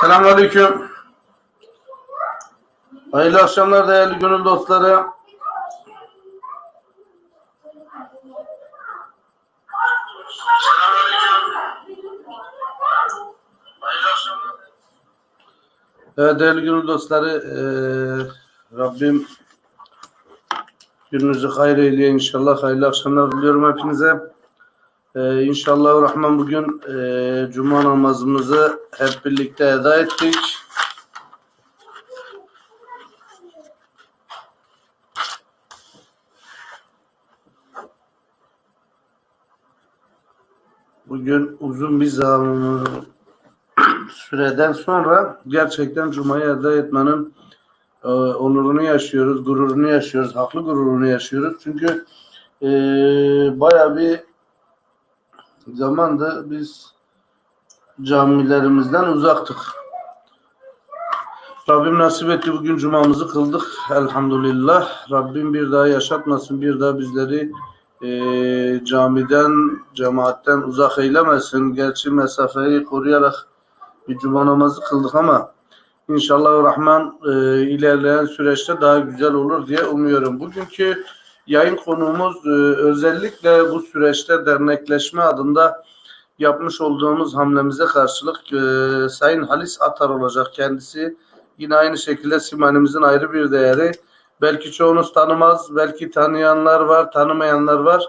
Selamünaleyküm. Hayırlı akşamlar değerli gönül dostları. Evet değerli gönül dostları eee Rabbim gününüzü hayır eyleye inşallah. Hayırlı akşamlar diliyorum hepinize. Ee, İnşallah Rahman bugün eee Cuma namazımızı hep birlikte eda ettik. Bugün uzun bir zaman süreden sonra gerçekten Cuma'yı eda etmenin e, onurunu yaşıyoruz, gururunu yaşıyoruz, haklı gururunu yaşıyoruz. Çünkü e, baya bir zamandı biz camilerimizden uzaktık. Rabbim nasip etti bugün cumamızı kıldık elhamdülillah. Rabbim bir daha yaşatmasın, bir daha bizleri e, camiden, cemaatten uzak eylemesin. Gerçi mesafeyi koruyarak bir cuma namazı kıldık ama inşallah Rahman e, ilerleyen süreçte daha güzel olur diye umuyorum. Bugünkü yayın konuğumuz e, özellikle bu süreçte dernekleşme adında yapmış olduğumuz hamlemize karşılık e, Sayın Halis Atar olacak kendisi. Yine aynı şekilde Simanimizin ayrı bir değeri. Belki çoğunuz tanımaz, belki tanıyanlar var, tanımayanlar var.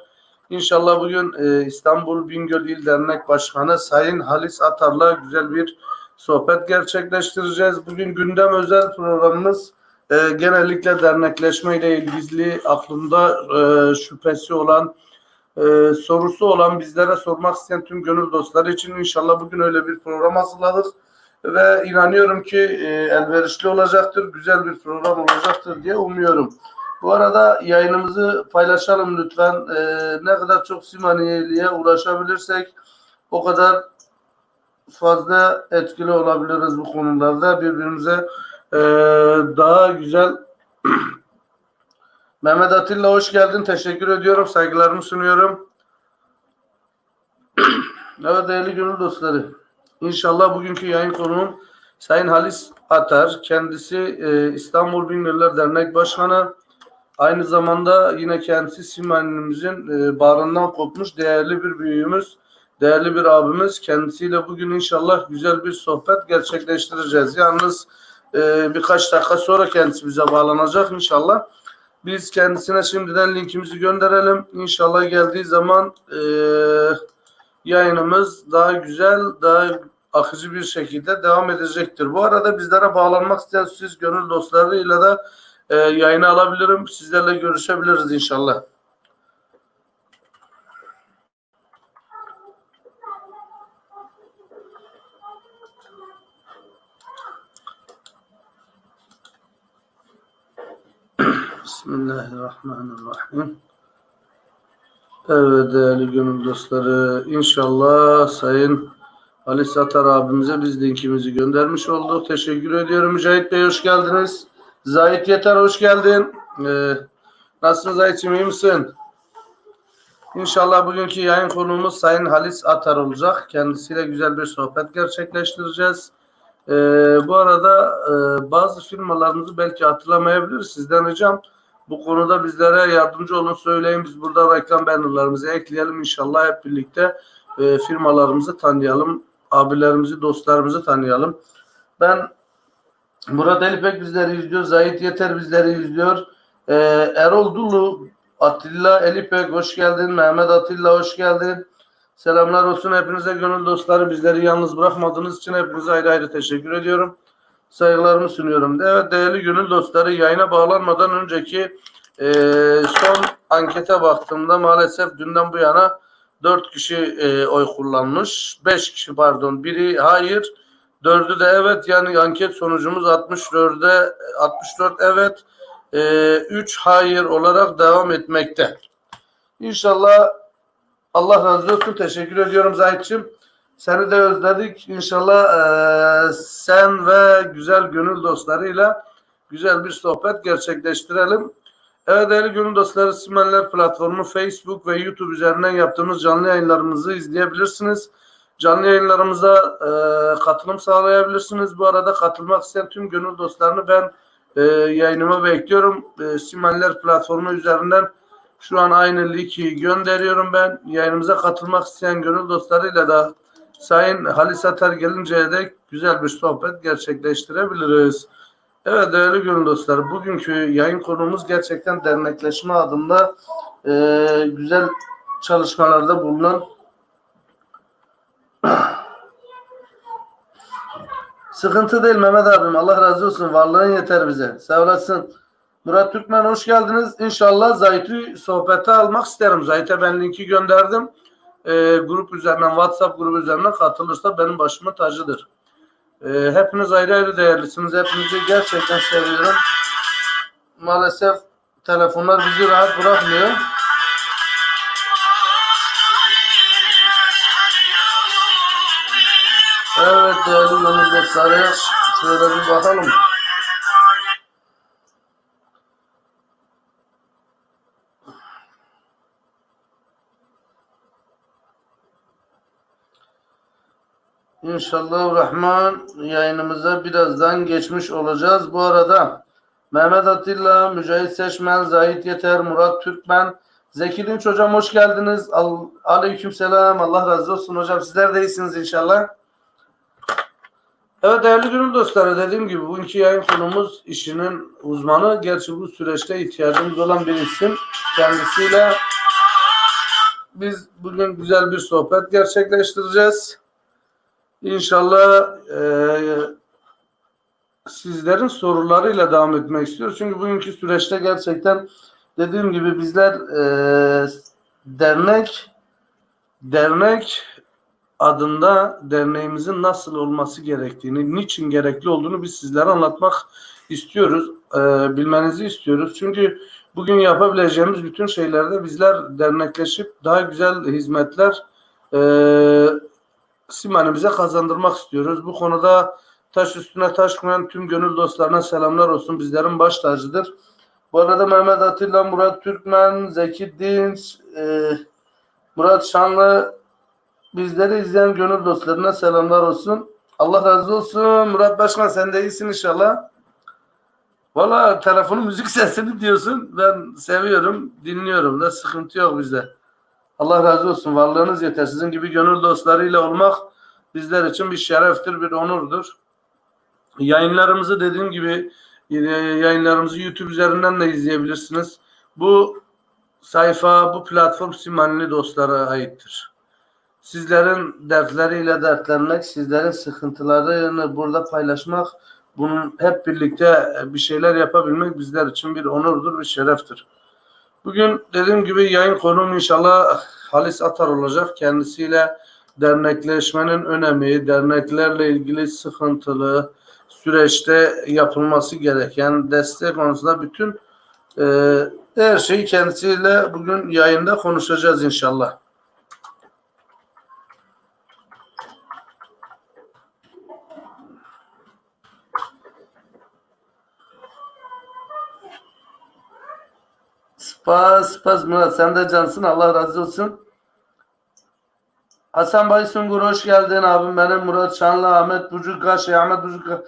İnşallah bugün e, İstanbul Bingöl İl Dernek Başkanı Sayın Halis Atar'la güzel bir sohbet gerçekleştireceğiz. Bugün gündem özel programımız e, genellikle dernekleşme ile ilgili aklında e, şüphesi olan, e, sorusu olan bizlere sormak isteyen tüm gönül dostları için inşallah bugün öyle bir program hazırladık. Ve inanıyorum ki e, elverişli olacaktır, güzel bir program olacaktır diye umuyorum. Bu arada yayınımızı paylaşalım lütfen. E, ne kadar çok Simaniyeli'ye ulaşabilirsek o kadar fazla etkili olabiliriz bu konularda. Birbirimize e, daha güzel Mehmet Atilla hoş geldin. Teşekkür ediyorum. Saygılarımı sunuyorum. evet değerli gönül dostları. İnşallah bugünkü yayın konuğum Sayın Halis Atar. Kendisi e, İstanbul Bingöller Dernek Başkanı. Aynı zamanda yine kendisi Simenimizin e, bağrından kopmuş değerli bir büyüğümüz, değerli bir abimiz. Kendisiyle bugün inşallah güzel bir sohbet gerçekleştireceğiz. Yalnız e, birkaç dakika sonra kendisi bize bağlanacak inşallah. Biz kendisine şimdiden linkimizi gönderelim. İnşallah geldiği zaman e, yayınımız daha güzel, daha akıcı bir şekilde devam edecektir. Bu arada bizlere bağlanmak isteyen siz gönül dostlarıyla da e, yayını alabilirim. Sizlerle görüşebiliriz inşallah. Bismillahirrahmanirrahim. Evet değerli gönül dostları inşallah Sayın Ali Satar abimize biz linkimizi göndermiş olduk. Teşekkür ediyorum. Mücahit Bey hoş geldiniz. Zahit Yeter hoş geldin. Ee, nasılsın Zahit'ciğim iyi misin? İnşallah bugünkü yayın konuğumuz Sayın Halis Atar olacak. Kendisiyle güzel bir sohbet gerçekleştireceğiz. Ee, bu arada e, bazı firmalarımızı belki hatırlamayabilir. Sizden ricam bu konuda bizlere yardımcı olun söyleyin. Biz burada reklam bannerlarımızı ekleyelim inşallah hep birlikte e, firmalarımızı tanıyalım. Abilerimizi, dostlarımızı tanıyalım. Ben Murat Elipek bizleri izliyor. Zahit Yeter bizleri izliyor. Ee, Erol Dulu, Atilla Elipek hoş geldin. Mehmet Atilla hoş geldin. Selamlar olsun hepinize gönül dostları. Bizleri yalnız bırakmadığınız için hepinize ayrı ayrı teşekkür ediyorum. Saygılarımı sunuyorum. Evet değerli gönül dostları yayına bağlanmadan önceki e, son ankete baktığımda maalesef dünden bu yana 4 kişi e, oy kullanmış. 5 kişi pardon. Biri hayır. Dördü de evet yani anket sonucumuz 64'e 64 evet e, 3 hayır olarak devam etmekte. İnşallah Allah razı olsun. Teşekkür ediyorum Zahit'ciğim. Seni de özledik. İnşallah e, sen ve güzel gönül dostlarıyla güzel bir sohbet gerçekleştirelim. Evet değerli gönül dostları Simenler platformu Facebook ve YouTube üzerinden yaptığımız canlı yayınlarımızı izleyebilirsiniz. Canlı yayınlarımıza e, katılım sağlayabilirsiniz. Bu arada katılmak isteyen tüm gönül dostlarını ben e, yayınıma bekliyorum. E, Simaller platformu üzerinden şu an aynı linki gönderiyorum ben. Yayınımıza katılmak isteyen gönül dostlarıyla da Sayın Halis Atar gelinceye dek güzel bir sohbet gerçekleştirebiliriz. Evet değerli gönül dostlar, bugünkü yayın konumuz gerçekten dernekleşme adında e, güzel çalışmalarda bulunan Sıkıntı değil Mehmet abim. Allah razı olsun. Varlığın yeter bize. Sağ olasın. Murat Türkmen hoş geldiniz. İnşallah Zahit'i sohbete almak isterim. Zahit'e ben linki gönderdim. Ee, grup üzerinden, WhatsApp grubu üzerinden katılırsa benim başımın tacıdır. Ee, hepiniz ayrı ayrı değerlisiniz. Hepinizi gerçekten seviyorum. Maalesef telefonlar bizi rahat bırakmıyor. Evet değerli gönül dostları şöyle bir bakalım. İnşallah Rahman yayınımıza birazdan geçmiş olacağız. Bu arada Mehmet Atilla, Mücahit Seçmen, Zahit Yeter, Murat Türkmen, Zeki Dinç hocam hoş geldiniz. Al Aleyküm selam. Allah razı olsun hocam. Sizler de iyisiniz inşallah. Evet değerli gönül dostları dediğim gibi bugünkü yayın konumuz işinin uzmanı. Gerçi bu süreçte ihtiyacımız olan bir isim. Kendisiyle biz bugün güzel bir sohbet gerçekleştireceğiz. İnşallah eee sizlerin sorularıyla devam etmek istiyoruz. Çünkü bugünkü süreçte gerçekten dediğim gibi bizler eee, dernek dernek adında derneğimizin nasıl olması gerektiğini, niçin gerekli olduğunu biz sizlere anlatmak istiyoruz. Eee, bilmenizi istiyoruz. Çünkü bugün yapabileceğimiz bütün şeylerde bizler dernekleşip daha güzel hizmetler eee Siman'ımıza kazandırmak istiyoruz. Bu konuda taş üstüne taş koyan tüm gönül dostlarına selamlar olsun. Bizlerin baş tacıdır. Bu arada Mehmet Atilla, Murat Türkmen, Zeki Dinç, e, Murat Şanlı bizleri izleyen gönül dostlarına selamlar olsun. Allah razı olsun. Murat Başkan sen de iyisin inşallah. Valla telefonun müzik sesini diyorsun. Ben seviyorum, dinliyorum da sıkıntı yok bizde. Allah razı olsun. Varlığınız yeter. Sizin gibi gönül dostlarıyla olmak bizler için bir şereftir, bir onurdur. Yayınlarımızı dediğim gibi yine yayınlarımızı YouTube üzerinden de izleyebilirsiniz. Bu sayfa, bu platform Simanli dostlara aittir. Sizlerin dertleriyle dertlenmek, sizlerin sıkıntılarını burada paylaşmak, bunun hep birlikte bir şeyler yapabilmek bizler için bir onurdur, bir şereftir. Bugün dediğim gibi yayın konuğum inşallah Halis Atar olacak. Kendisiyle dernekleşmenin önemi, derneklerle ilgili sıkıntılı süreçte yapılması gereken destek konusunda bütün e, her şeyi kendisiyle bugün yayında konuşacağız inşallah. Spas, spas Murat sen de cansın Allah razı olsun. Hasan Bay Sungur hoş geldin abim benim Murat Şanlı Ahmet Bucuk'a Şeyh Ahmet Bucuk'a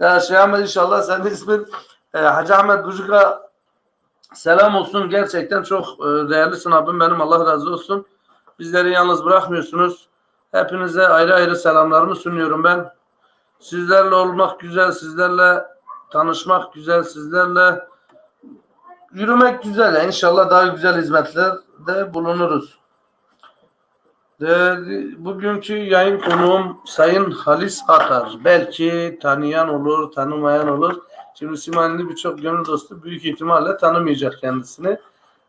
ya Şeyh Ahmet inşallah senin ismin e, Hacı Ahmet Bucuk'a selam olsun gerçekten çok e, değerlisin abim benim Allah razı olsun. Bizleri yalnız bırakmıyorsunuz. Hepinize ayrı ayrı selamlarımı sunuyorum ben. Sizlerle olmak güzel, sizlerle tanışmak güzel, sizlerle yürümek güzel. İnşallah daha güzel hizmetlerde bulunuruz. Değerli, bugünkü yayın konuğum Sayın Halis Atar. Belki tanıyan olur, tanımayan olur. Şimdi Simanli birçok gönül dostu büyük ihtimalle tanımayacak kendisini.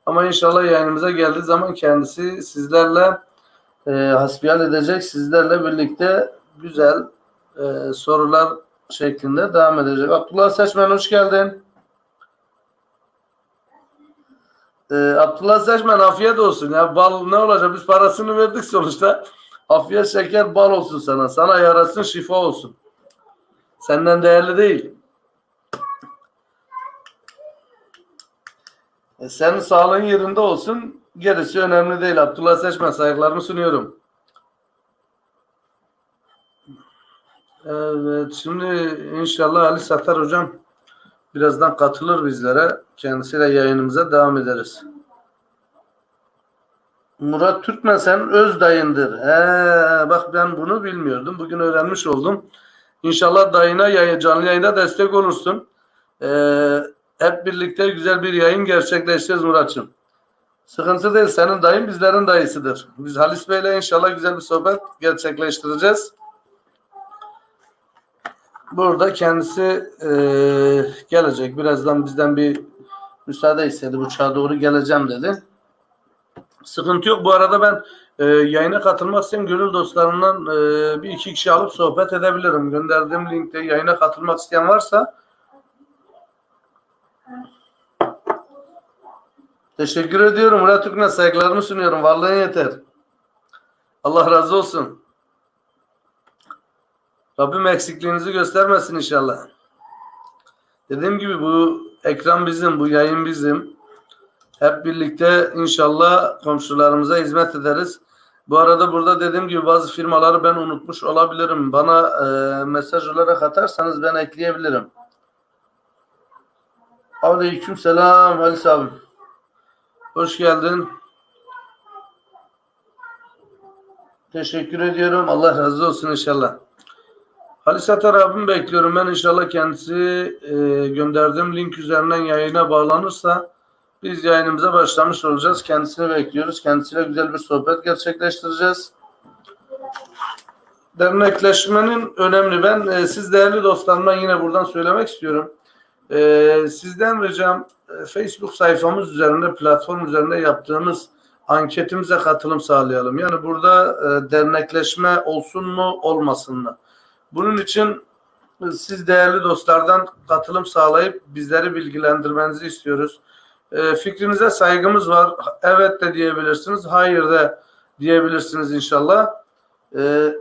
Ama inşallah yayınımıza geldiği zaman kendisi sizlerle e, hasbihal edecek. Sizlerle birlikte güzel e, sorular şeklinde devam edecek. Abdullah Seçmen hoş geldin. Ee, Abdullah Seçmen afiyet olsun ya. Bal ne olacak? Biz parasını verdik sonuçta. Afiyet şeker bal olsun sana. Sana yarasın şifa olsun. Senden değerli değil. E, senin sağlığın yerinde olsun. Gerisi önemli değil. Abdullah Seçmen saygılarımı sunuyorum. Evet, şimdi inşallah Ali Sattar hocam birazdan katılır bizlere. Kendisiyle yayınımıza devam ederiz. Murat Türkmen senin öz dayındır. He, bak ben bunu bilmiyordum. Bugün öğrenmiş oldum. İnşallah dayına canlı yayında destek olursun. Ee, hep birlikte güzel bir yayın gerçekleştireceğiz Muratçım. Sıkıntı değil. Senin dayın bizlerin dayısıdır. Biz Halis Bey'le inşallah güzel bir sohbet gerçekleştireceğiz. Burada kendisi eee, gelecek. Birazdan bizden bir müsaade istedi. Uçağa doğru geleceğim dedi. Sıkıntı yok. Bu arada ben eee, yayına katılmak isteyen gönül dostlarından eee, bir iki kişi alıp sohbet edebilirim. Gönderdiğim linkte yayına katılmak isteyen varsa Teşekkür ediyorum. Murat Türkmen saygılarımı sunuyorum. Varlığın yeter. Allah razı olsun. Rabbim eksikliğinizi göstermesin inşallah. Dediğim gibi bu ekran bizim, bu yayın bizim. Hep birlikte inşallah komşularımıza hizmet ederiz. Bu arada burada dediğim gibi bazı firmaları ben unutmuş olabilirim. Bana e, mesaj olarak atarsanız ben ekleyebilirim. Aleyküm selam Halis abim. Hoş geldin. Teşekkür ediyorum. Allah razı olsun inşallah. Halis Atar abim bekliyorum. Ben inşallah kendisi e, gönderdiğim link üzerinden yayına bağlanırsa biz yayınımıza başlamış olacağız. Kendisini bekliyoruz. Kendisiyle güzel bir sohbet gerçekleştireceğiz. Dernekleşmenin önemli. Ben e, siz değerli dostlarımdan yine buradan söylemek istiyorum. E, sizden ricam e, Facebook sayfamız üzerinde, platform üzerinde yaptığımız anketimize katılım sağlayalım. Yani burada e, dernekleşme olsun mu, olmasın mı? Bunun için siz değerli dostlardan katılım sağlayıp bizleri bilgilendirmenizi istiyoruz. E, fikrinize saygımız var. Evet de diyebilirsiniz, hayır da diyebilirsiniz inşallah. E,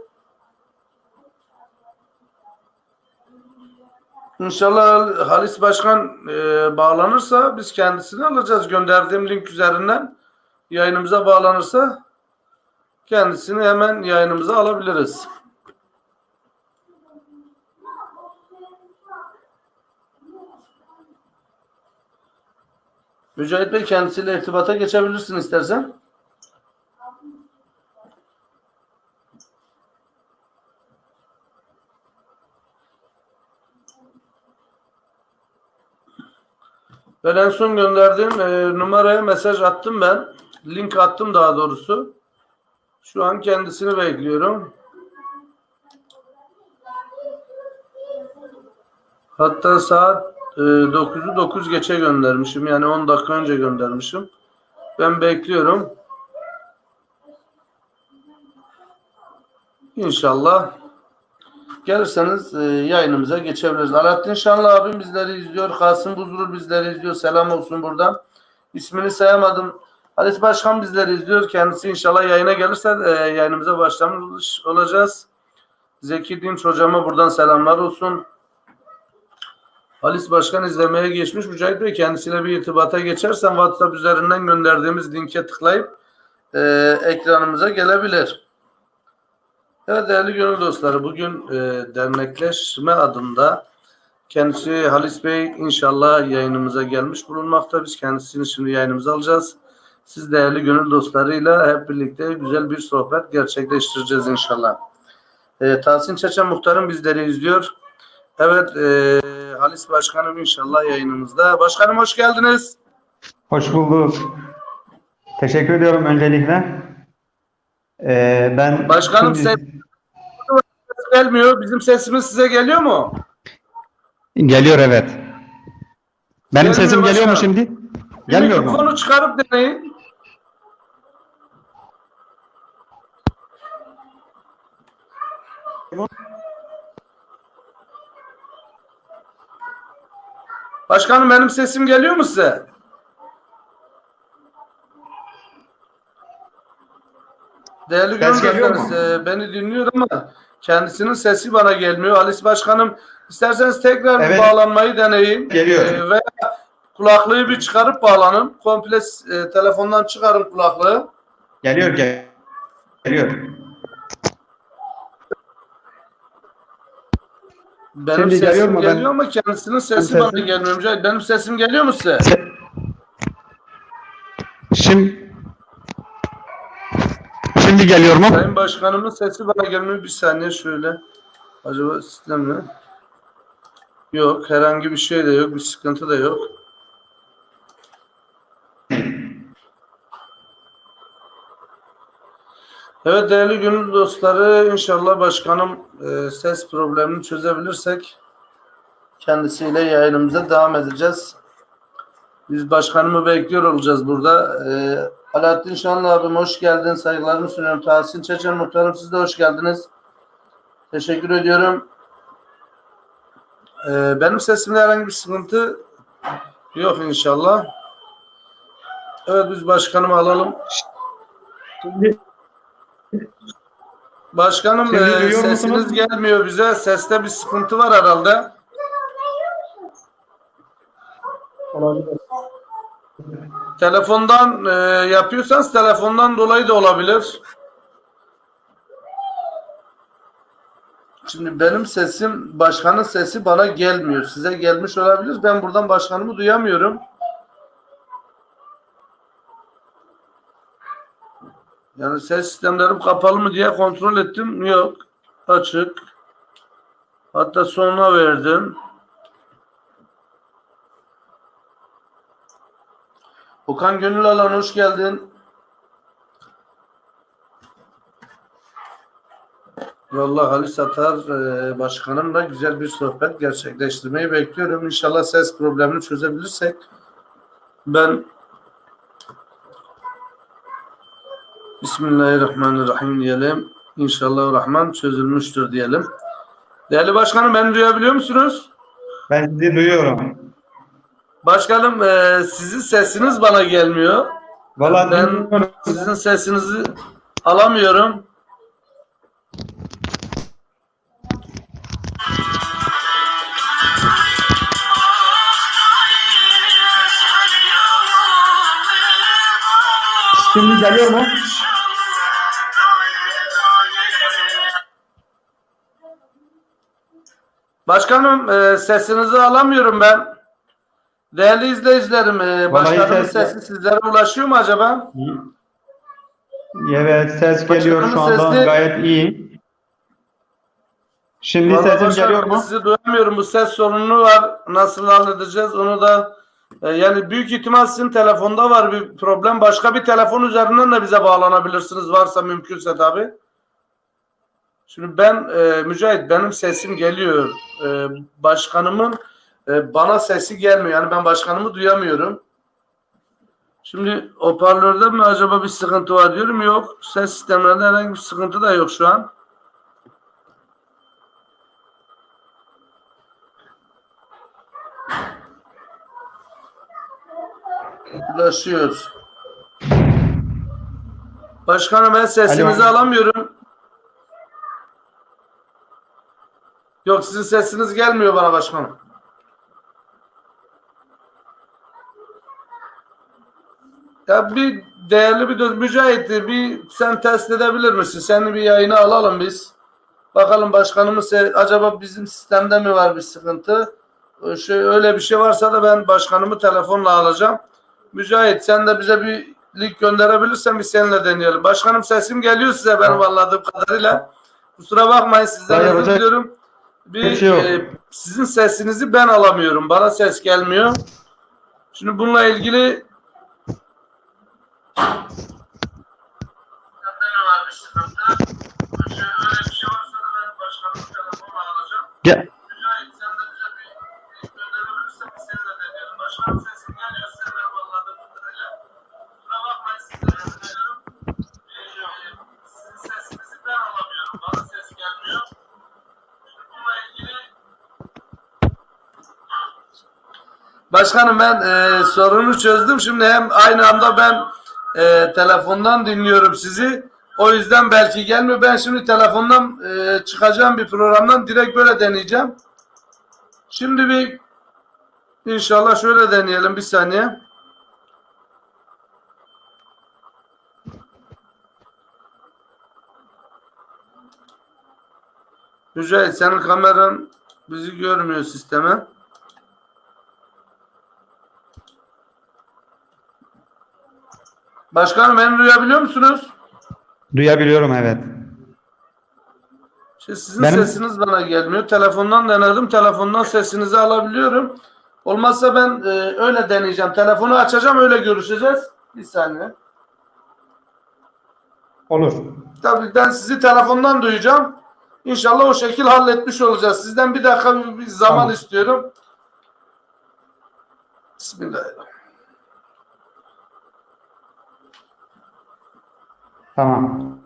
İnşallah Halis Başkan e, bağlanırsa biz kendisini alacağız. Gönderdiğim link üzerinden yayınımıza bağlanırsa kendisini hemen yayınımıza alabiliriz. Mücahit Bey kendisiyle irtibata geçebilirsin istersen. Ben en son gönderdiğim e, numaraya mesaj attım ben. Link attım daha doğrusu. Şu an kendisini bekliyorum. Hatta saat e, 9'u 9 geçe göndermişim. Yani 10 dakika önce göndermişim. Ben bekliyorum. İnşallah Gelirseniz e, yayınımıza geçebiliriz. Alaaddin Şanlı abim bizleri izliyor. Kasım Buzurur bizleri izliyor. Selam olsun buradan. İsmini sayamadım. Halis Başkan bizleri izliyor. Kendisi inşallah yayına gelirse e, yayınımıza başlamış olacağız. Zeki Dinç hocama buradan selamlar olsun. Halis Başkan izlemeye geçmiş. Mücahit Bey kendisiyle bir irtibata geçersen WhatsApp üzerinden gönderdiğimiz linke tıklayıp e, ekranımıza gelebilir. Evet değerli gönül dostları bugün e, dernekleşme adında kendisi Halis Bey inşallah yayınımıza gelmiş bulunmakta. Biz kendisini şimdi yayınımıza alacağız. Siz değerli gönül dostlarıyla hep birlikte güzel bir sohbet gerçekleştireceğiz inşallah. E, Tahsin Çeçen Muhtarım bizleri izliyor. Evet e, Halis Başkanım inşallah yayınımızda. Başkanım hoş geldiniz. Hoş bulduk. Teşekkür ediyorum öncelikle. Ee, ben Başkanım şimdi- ses gelmiyor. Bizim sesimiz size geliyor mu? Geliyor evet. Benim Gelmiyor sesim geliyor mu başkanım. şimdi? Gelmiyor mu? Mikrofonu çıkarıp deneyin. Başkanım benim sesim geliyor mu size? Değerli gönüllüleriniz e, beni dinliyor ama kendisinin sesi bana gelmiyor. Halis Başkanım isterseniz tekrar Evet. bağlanmayı deneyin. Geliyor. E, veya kulaklığı bir çıkarıp bağlanın. Komple e, telefondan çıkarın kulaklığı. Geliyor gel. Geliyor. Benim Şimdi sesim geliyor mu? Ben- geliyor ama kendisinin sesi bana sesim- gelmiyor Mücahit. Benim sesim geliyor mu size? Şimdi Şimdi geliyor mu? Sayın Başkanımın sesi bana gelmiyor. Bir saniye şöyle. Acaba sistem mi? Yok. Herhangi bir şey de yok. Bir sıkıntı da yok. Evet değerli gönül dostları inşallah başkanım e, ses problemini çözebilirsek kendisiyle yayınımıza devam edeceğiz. Biz başkanımı bekliyor olacağız burada. Ee, Alaaddin Şanlı abim hoş geldin. Saygılarımı sunuyorum. Tahsin Çeçen muhtarım siz de hoş geldiniz. Teşekkür ediyorum. Ee, benim sesimde herhangi bir sıkıntı yok inşallah. Evet biz başkanımı alalım. Şimdi, Başkanım e, sesiniz musunuz? gelmiyor bize. Seste bir sıkıntı var herhalde. Telefondan e, yapıyorsanız telefondan dolayı da olabilir. Şimdi benim sesim, başkanın sesi bana gelmiyor. Size gelmiş olabilir. Ben buradan başkanımı duyamıyorum. Yani ses sistemlerim kapalı mı diye kontrol ettim. Yok. Açık. Hatta sonuna verdim. Okan Gönül Alan hoş geldin. Vallahi Halis Atar e, başkanımla güzel bir sohbet gerçekleştirmeyi bekliyorum. İnşallah ses problemini çözebilirsek ben Bismillahirrahmanirrahim diyelim. İnşallah Rahman çözülmüştür diyelim. Değerli başkanım beni duyabiliyor musunuz? ben sizi duyuyorum. Başkanım e, sizin sesiniz bana gelmiyor. Vallahi Ben sizin sesinizi alamıyorum. Şimdi geliyor mu? Başkanım e, sesinizi alamıyorum ben. Değerli izleyicilerim, e, başkanımın ses- sesi sizlere ulaşıyor mu acaba? Evet ses geliyor şu anda sesi- gayet iyi. Şimdi Vallahi sesim başkanım, geliyor mu? Sizi duyamıyorum. Bu ses sorunu var. Nasıl halledeceğiz onu da e, yani büyük ihtimal sizin telefonda var bir problem. Başka bir telefon üzerinden de bize bağlanabilirsiniz varsa mümkünse tabi. Şimdi ben e, Mücahit benim sesim geliyor. E, başkanımın e, bana sesi gelmiyor. Yani ben başkanımı duyamıyorum. Şimdi hoparlörde mi acaba bir sıkıntı var diyorum. Yok. Ses sistemlerinde herhangi bir sıkıntı da yok şu an. Ulaşıyor. Başkanım ben sesinizi Alo. alamıyorum. Yok sizin sesiniz gelmiyor bana başkanım. Ya bir değerli bir dost Mücahit bir sen test edebilir misin? Seni bir yayına alalım biz. Bakalım başkanımız acaba bizim sistemde mi var bir sıkıntı? Şey, öyle bir şey varsa da ben başkanımı telefonla alacağım. Mücahit sen de bize bir link gönderebilirsen bir seninle deneyelim. Başkanım sesim geliyor size benim anladığım kadarıyla. Kusura bakmayın sizden özür diliyorum. Bir, yok. e, sizin sesinizi ben alamıyorum. Bana ses gelmiyor. Şimdi bununla ilgili Ge- Başkanım ben e, sorunu çözdüm. Şimdi hem aynı anda ben e, telefondan dinliyorum sizi. O yüzden belki gelmiyor. Ben şimdi telefondan e, çıkacağım bir programdan direkt böyle deneyeceğim. Şimdi bir inşallah şöyle deneyelim bir saniye. Mücahit senin kameran Bizi görmüyor sisteme. Başkanım beni duyabiliyor musunuz? Duyabiliyorum evet. Şey, sizin Benim- sesiniz bana gelmiyor. Telefondan denedim. Telefondan sesinizi alabiliyorum. Olmazsa ben e, öyle deneyeceğim. Telefonu açacağım öyle görüşeceğiz. Bir saniye. Olur. Tabii ben sizi telefondan duyacağım. İnşallah o şekil halletmiş olacağız. Sizden bir dakika bir, bir zaman Tamam. istiyorum. Bismillahirrahmanirrahim. Tamam.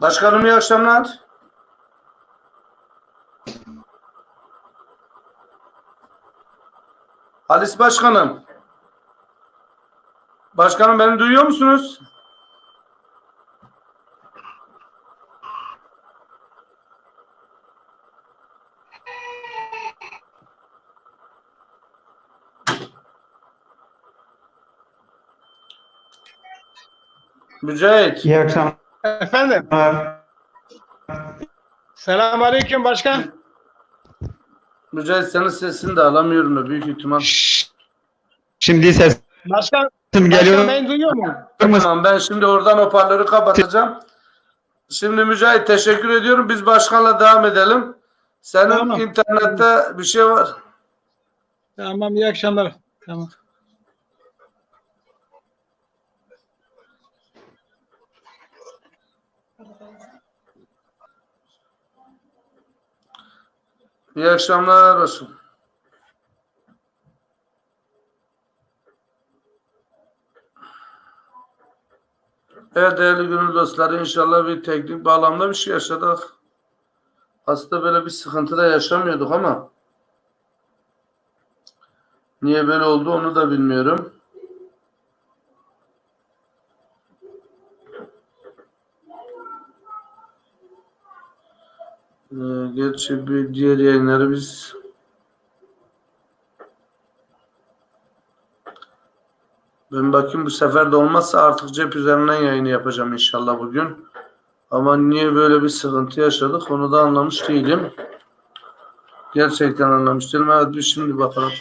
Başkanım iyi akşamlar. Halis Başkanım. Başkanım beni duyuyor musunuz? Mücahit. İyi akşamlar. Efendim. Selamünaleyküm başkan. Mücahit senin sesini de alamıyorum da büyük ihtimal. Şimdi sesim Başkan, geliyor başkan beni duyuyor mu? mu? Tamam ben şimdi oradan hoparlörü kapatacağım. Şimdi Mücahit teşekkür ediyorum. Biz başkanla devam edelim. Senin Tamam. internette bir şey var. Tamam iyi akşamlar. Tamam. İyi akşamlar olsun. Evet değerli gönül dostları inşallah bir teknik bağlamda bir şey yaşadık. Aslında böyle bir sıkıntı da yaşamıyorduk ama niye böyle oldu onu da bilmiyorum. Ee, gerçi bir diğer yayınları biz ben bakayım bu sefer de olmazsa artık cep üzerinden yayını yapacağım inşallah bugün. Ama niye böyle bir sıkıntı yaşadık onu da anlamış değilim. Gerçekten anlamış değilim. Evet bir şimdi bakalım.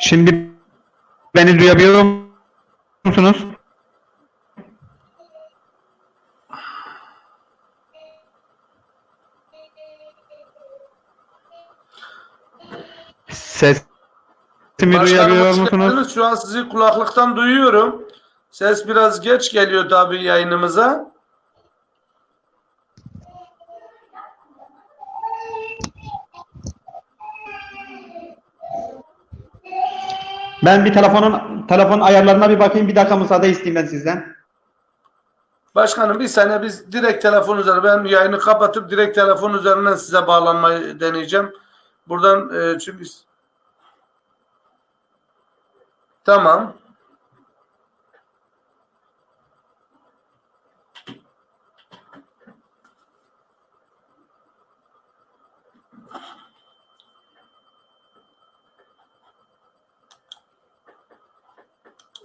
Şimdi beni duyabiliyor musunuz? Sesimi Başkanım, duyabiliyor musunuz? Şu an sizi kulaklıktan duyuyorum. Ses biraz geç geliyor tabii yayınımıza. Ben bir telefonun telefon ayarlarına bir bakayım. Bir dakika müsaade isteyeyim ben sizden. Başkanım bir saniye biz direkt telefon üzerine ben yayını kapatıp direkt telefon üzerinden size bağlanmayı deneyeceğim. Buradan e, çünkü tamam.